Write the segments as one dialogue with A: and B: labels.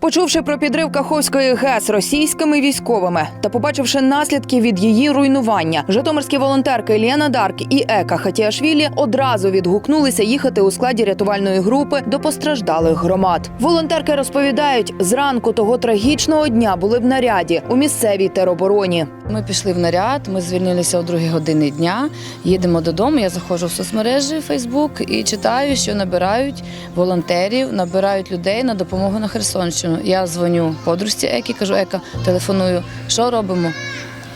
A: Почувши про підрив Каховської ГЕС російськими військовими та побачивши наслідки від її руйнування, житомирські волонтерки Лєна Дарк і Ека Хатіашвілі одразу відгукнулися їхати у складі рятувальної групи до постраждалих громад. Волонтерки розповідають, зранку того трагічного дня були в наряді у місцевій теробороні.
B: Ми пішли в наряд, ми звільнилися о другій годині дня. Їдемо додому. Я заходжу в соцмережі Фейсбук і читаю, що набирають волонтерів, набирають людей на допомогу на Херсонщину. Я дзвоню подружці Екі, кажу, Ека, телефоную, що робимо?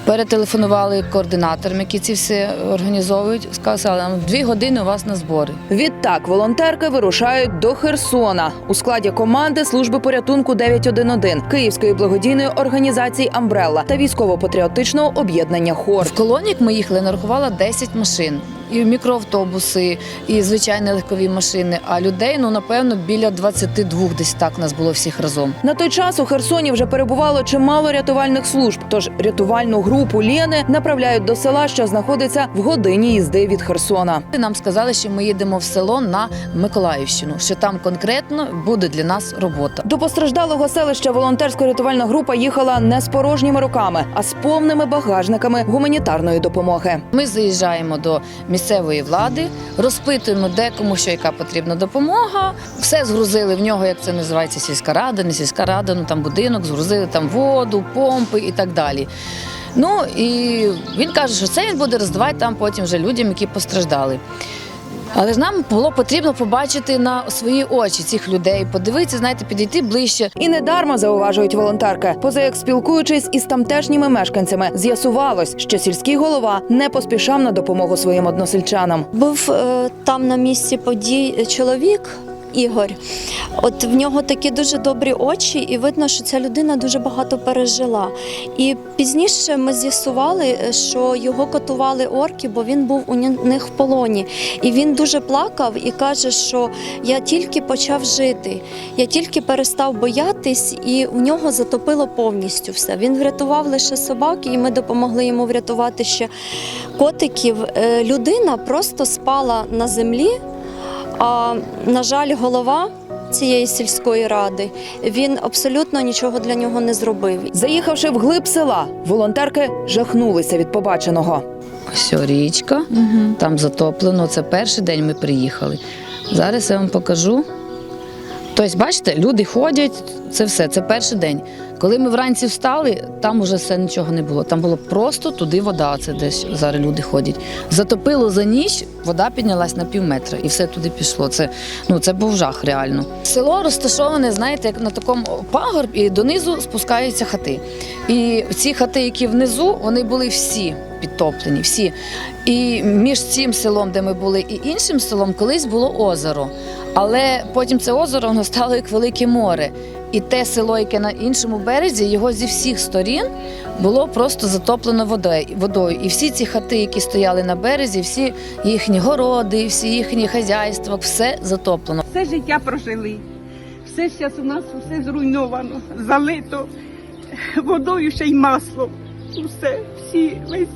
B: Перетелефонували координаторам, які ці все організовують. Сказали, дві години у вас на збори.
A: Відтак волонтерки вирушають до Херсона у складі команди служби порятунку 911, Київської благодійної організації Амбрелла та військово-патріотичного об'єднання Хор.
B: В колонік ми їхали, нарахувала 10 машин. І мікроавтобуси, і звичайні легкові машини. А людей, ну напевно, біля 22 десь так нас було всіх разом.
A: На той час у Херсоні вже перебувало чимало рятувальних служб. Тож рятувальну групу Лєни направляють до села, що знаходиться в годині їзди від Херсона.
B: Нам сказали, що ми їдемо в село на Миколаївщину, що там конкретно буде для нас робота.
A: До постраждалого селища волонтерсько-рятувальна група їхала не з порожніми руками, а з повними багажниками гуманітарної допомоги.
B: Ми заїжджаємо до місцевої влади, розпитуємо, де кому що яка потрібна допомога. Все згрузили в нього, як це називається, сільська рада, не сільська рада, ну там будинок, згрузили там воду, помпи і так далі. Ну і він каже, що це він буде роздавати там потім вже людям, які постраждали. Але ж нам було потрібно побачити на свої очі цих людей, подивитися, знаєте, підійти ближче.
A: І недарма зауважують волонтерки. Поза як спілкуючись із тамтешніми мешканцями, з'ясувалось, що сільський голова не поспішав на допомогу своїм односельчанам.
C: Був е, там на місці подій чоловік. Ігор, от в нього такі дуже добрі очі, і видно, що ця людина дуже багато пережила. І пізніше ми з'ясували, е, що його катували орки, бо він був у них в полоні. І він дуже плакав і каже, що я тільки почав жити, я тільки перестав боятись, і у нього затопило повністю все. Він врятував лише собак, і ми допомогли йому врятувати ще котиків. Е, Людина просто спала на землі. А на жаль, голова цієї сільської ради він абсолютно нічого для нього не зробив.
A: Заїхавши в глиб села, волонтерки жахнулися від побаченого.
B: Ось річка, там затоплено. Це перший день ми приїхали. Зараз я вам покажу. Тобто, бачите, люди ходять, це все, це перший день. Коли ми вранці встали, там уже все нічого не було. Там було просто туди вода, це десь зараз люди ходять. Затопило за ніч, вода піднялась на пів метра і все туди пішло. Це, ну, це був жах реально. Село розташоване, знаєте, як на такому пагорбі, і донизу спускаються хати. І ці хати, які внизу, вони були всі підтоплені, всі. І між цим селом, де ми були, і іншим селом, колись було озеро. Але потім це озеро воно стало як велике море. І те село, яке на іншому березі, його зі всіх сторін було просто затоплено водою. І всі ці хати, які стояли на березі, всі їхні городи, всі їхні хазяйства, все затоплено.
D: все життя прожили. Все зараз у нас все зруйновано, залито водою ще й маслом. Усе, всі, весь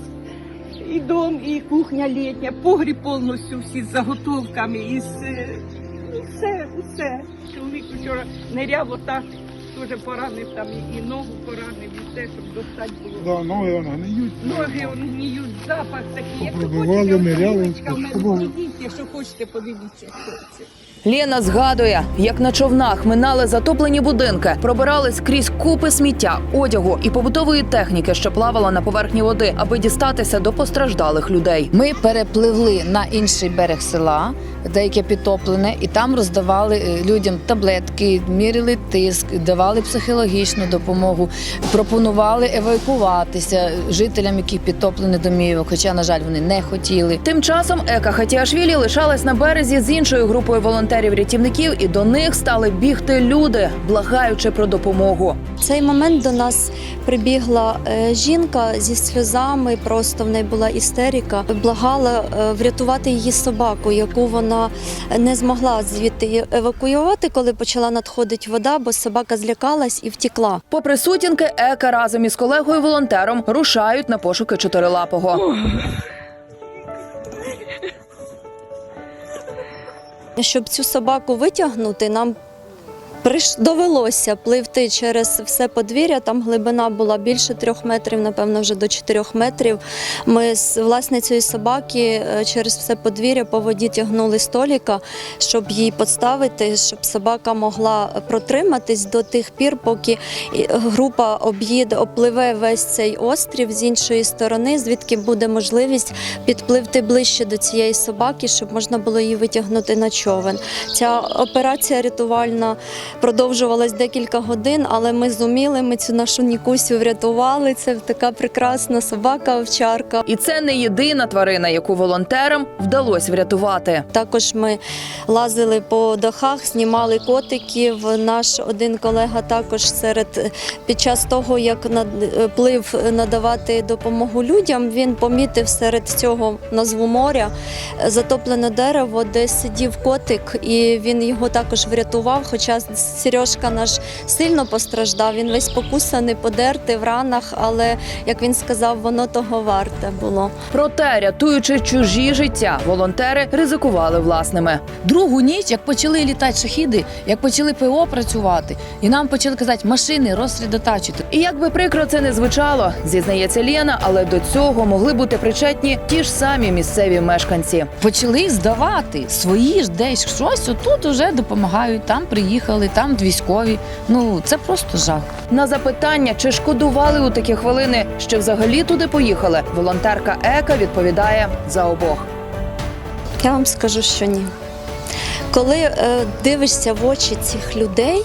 D: і дом, і кухня літня, погріб повністю всі з заготовками, і з, е, усе. Чоловік вчора ниряв отак, теж поранив там і, ногу поранив, і все, щоб достати було.
E: Да, ноги вона гниють.
D: Ноги он гниють, запах такий.
E: Попробували, ниряли,
D: якщо хочете, подивіться, що це.
A: Лєна згадує, як на човнах минали затоплені будинки, пробирались крізь купи сміття, одягу і побутової техніки, що плавала на поверхні води, аби дістатися до постраждалих людей.
B: Ми перепливли на інший берег села, де яке підтоплене, і там роздавали е, людям таблетки, міряли тиск, давали психологічну допомогу, пропонували евакуюватися жителям, які підтоплені домівок, хоча, на жаль, вони не хотіли.
A: Тим часом Ека Хатіашвілі лишалась на березі з іншою групою волонтерів-рятівників, і до них стали бігти люди, благаючи про допомогу.
C: В цей момент до нас прибігла е, жінка зі сльозами. Просто в неї була істерика. Благала е, врятувати її собаку, яку вона не змогла звідти евакуювати, коли почала надходити вода, бо собака злякалась і втікла.
A: Попри сутінки, Ека разом із колегою-волонтером рушають на пошуки чотирилапого.
C: Щоб цю собаку витягнути, нам. Довелося пливти через все подвір'я. Там глибина була більше трьох метрів, напевно, вже до чотирьох метрів. Ми з власницею собаки е, через все подвір'я по воді тягнули століка, щоб її поставити, щоб собака могла протриматись до тих пір, поки група об'їде, опливе весь цей острів з іншої сторони, звідки буде можливість підпливти ближче до цієї собаки, щоб можна було її витягнути на човен. Ця операція рятувальна продовжувалась декілька годин, але ми зуміли, ми цю нашу Нікусю врятували. Це така прекрасна собака овчарка.
A: І це не єдина тварина, яку волонтерам вдалося врятувати.
C: Також ми лазили по дахах, знімали котиків. Наш один колега також серед під час того, як над- плив надавати допомогу людям, він помітив серед цього назву моря затоплене дерево, де сидів котик, і він його також врятував. Хоча Сережка наш сильно постраждав. Він весь покусаний, подертий в ранах, але як він сказав, воно того варте було.
A: Проте, рятуючи чужі життя, волонтери ризикували власними.
B: Другу ніч, як почали літати шахіди, як почали ПО працювати, і нам почали казати машини розсредотачити.
A: І як би прикро це не звучало, зізнається Лєна, але до цього могли бути причетні ті ж самі місцеві мешканці.
B: Почали здавати свої ж десь щось. Отут уже допомагають. Там приїхали, там військові. Ну це просто жах.
A: На запитання, чи шкодували у такі хвилини, що взагалі туди поїхали, волонтерка Ека відповідає за обох.
C: Я вам скажу, що ні. Коли е, дивишся в очі цих людей,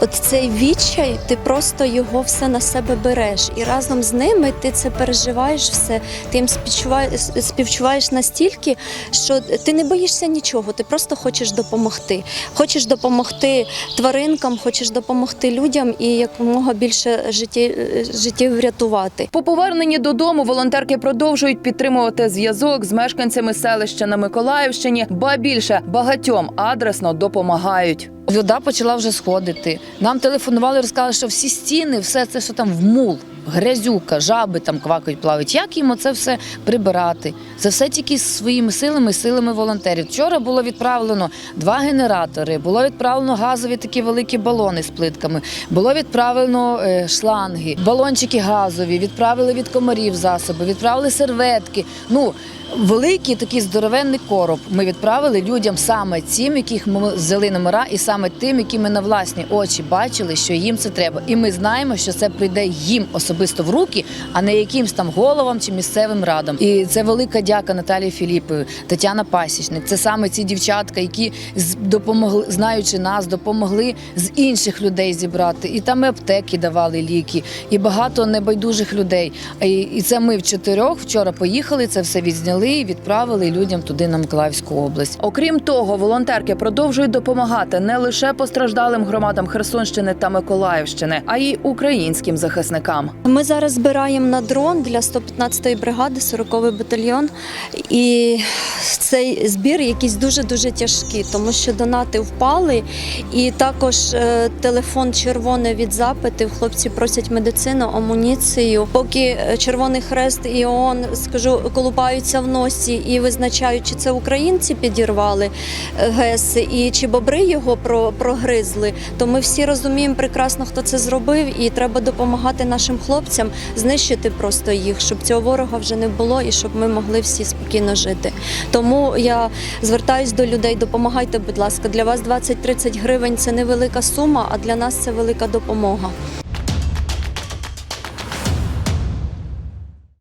C: от цей відчай, ти просто його все на себе береш. І разом з ними ти це переживаєш все, ти їм співчуваєш, співчуваєш настільки, що ти не боїшся нічого, ти просто хочеш допомогти. Хочеш допомогти тваринкам, хочеш допомогти людям і якомога більше життів, життів врятувати.
A: По поверненні додому волонтерки продовжують підтримувати зв'язок з мешканцями селища на Миколаївщині, ба більше багатьом адресно допомагають.
B: Вода почала вже сходити. Нам телефонували, розказали, що всі стіни, все це, що там в мул, грязюка, жаби там квакають, плавають. Як їм це все прибирати? Це все тільки своїми силами, силами волонтерів. Вчора було відправлено два генератори, було відправлено газові такі великі балони з плитками, було відправлено е, шланги, балончики газові, відправили від комарів засоби, відправили серветки. Ну великий такий здоровенний короб. Ми відправили людям саме тим, яких ми взяли номера, і саме тим, які ми на власні очі бачили, що їм це треба. І ми знаємо, що це прийде їм особисто в руки, а не якимсь там головам чи місцевим радам. І це велика дяка Наталії Філіпові, Тетяна Пасічник. Це саме ці дівчатка, які допомогли, знаючи нас, допомогли з інших людей зібрати. І там і аптеки давали ліки, і багато небайдужих людей. І це ми в чотирьох вчора поїхали, це все відзняли і відправили людям туди на Миколаївську область.
A: Окрім того, волонтерки продовжують допомагати не лише постраждалим громадам Херсонщини та Миколаївщини, а й українським захисникам.
C: Ми зараз збираємо на дрон для 115-ї бригади, 40-й батальйон. І цей збір якийсь дуже-дуже тяжкий, тому що донати впали. І також е, телефон червоний від запитів. Хлопці просять медицину, амуніцію. Поки е, Червоний Хрест і ООН, скажу, колупаються в носі і визначають, чи це українці підірвали е, ГЕС і чи бобри його прогризли, то ми всі розуміємо прекрасно, хто це зробив, і треба допомагати нашим хлопцям знищити просто їх, щоб цього ворога вже не було і щоб ми могли всі спокійно жити. Тому я звертаюсь до людей, допомагайте, будь ласка. Для вас 20-30 гривень це невелика сума, а для нас це велика допомога.